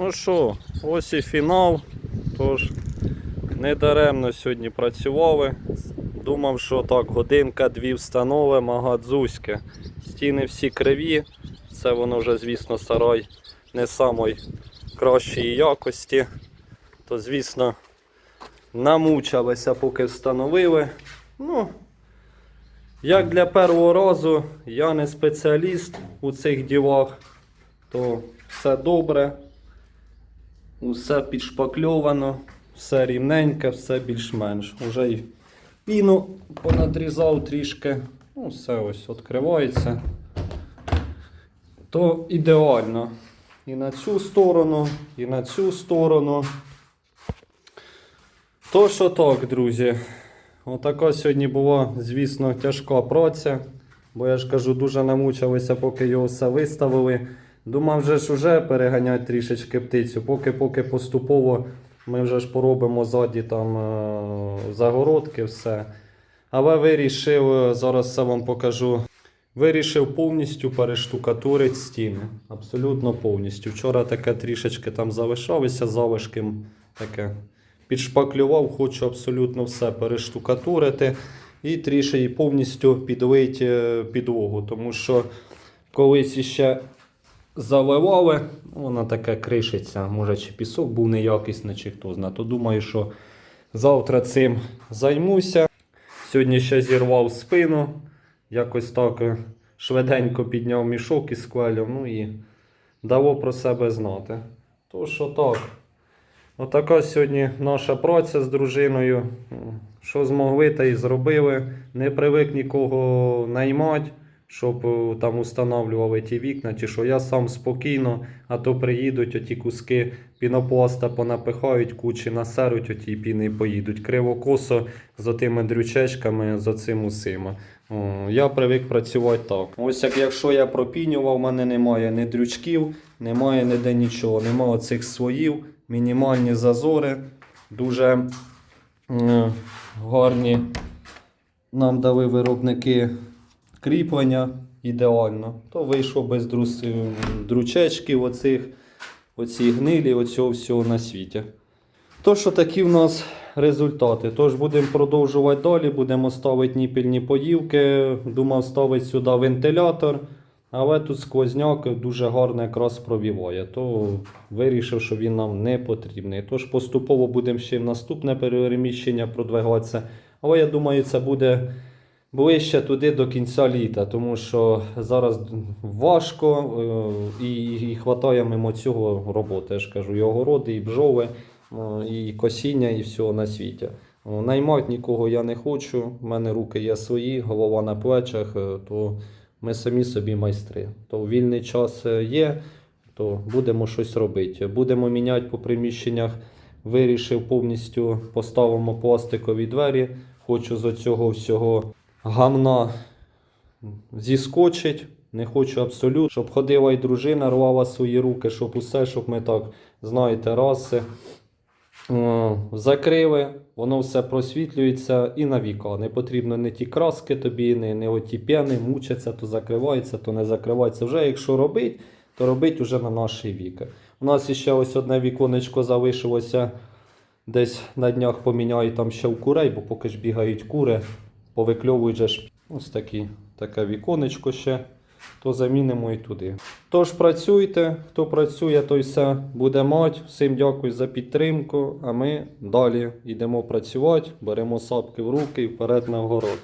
Ну що, ось і фінал. Тож недаремно сьогодні працювали. Думав, що так, годинка-дві встановимо, гадзузьке. Стіни всі криві. Це воно вже, звісно, сарай не самої кращої якості. То, звісно, намучилися, поки встановили. Ну, як для першого разу, я не спеціаліст у цих ділах, то все добре, усе підшпакльовано, все рівненьке, все більш-менш. Уже й піну понадрізав трішки. Ну, все ось відкривається. То ідеально. І на цю сторону, і на цю сторону. То що так, друзі. Отака сьогодні була, звісно, тяжка праця. Бо я ж кажу, дуже намучилися, поки його все виставили. Думав, вже ж уже переганяти трішечки птицю, поки-поки поступово ми вже ж поробимо ззаді там е, загородки, все. Але вирішив, е, зараз все вам покажу. Вирішив повністю перештукатурити стіни. Абсолютно повністю. Вчора таке трішечки там залишалося залишком таке. Підшпаклював, хочу абсолютно все перештукатурити і трішки повністю підлити е, підлогу. Тому що колись іще заливали, вона таке кришиться. Може, чи пісок був неякісний, чи хто знає. То думаю, що завтра цим займуся. Сьогодні ще зірвав спину. Якось так е, швиденько підняв мішок із квелем, ну і дало про себе знати. То що так. Отака сьогодні наша праця з дружиною. Що змогли, та й зробили. Не привик нікого наймати, щоб е, там установлювали ті вікна, чи що я сам спокійно, а то приїдуть оті куски пінопласта понапихають, кучі насеруть оті піни і поїдуть. Криво-косо з отими дрючечками, з оцим усима. Я привик працювати так. Ось як якщо я пропінював, в мене немає ні дрючків, немає ніде нічого, немає оцих своїв, мінімальні зазори, дуже гарні нам дали виробники кріплення ідеально. То вийшло без друс... дручечків, оцих, оці гнилі, оцього всього на світі. То, що такі в нас результати. Тож будемо продовжувати далі, будемо ставити ніпільні поївки. Думав ставити сюди вентилятор, але тут сквозняк дуже гарно якраз провіває. То вирішив, що він нам не потрібний. Тож поступово будемо ще в наступне переміщення продвигатися. Але я думаю, це буде ближче туди до кінця літа, тому що зараз важко е, і, і хватає мимо цього роботи. Я ж кажу, і огороди, і бджоли, е, і косіння, і всього на світі. Наймати нікого я не хочу. У мене руки є свої, голова на плечах, е, то ми самі собі майстри. То вільний час є, то будемо щось робити. Будемо міняти по приміщеннях. Вирішив повністю поставимо пластикові двері. Хочу з оцього всього гамна зіскочить. Не хочу абсолютно, щоб ходила і дружина, рвала свої руки, щоб усе, щоб ми так, знаєте, раси. Закрили, воно все просвітлюється і на віка. Не потрібно не ті краски тобі, не, не оті п'яни, мучаться, то закривається, то не закривається. Вже якщо робить, то робить уже на наші віки. У нас ще ось одне віконечко залишилося. Десь на днях поміняю там ще в курей, бо поки ж бігають кури, повикльовують ось такі, таке віконечко ще, то замінимо і туди. Тож працюйте, хто працює, той все буде мати. Всім дякую за підтримку. А ми далі йдемо працювати, беремо сапки в руки і вперед на город.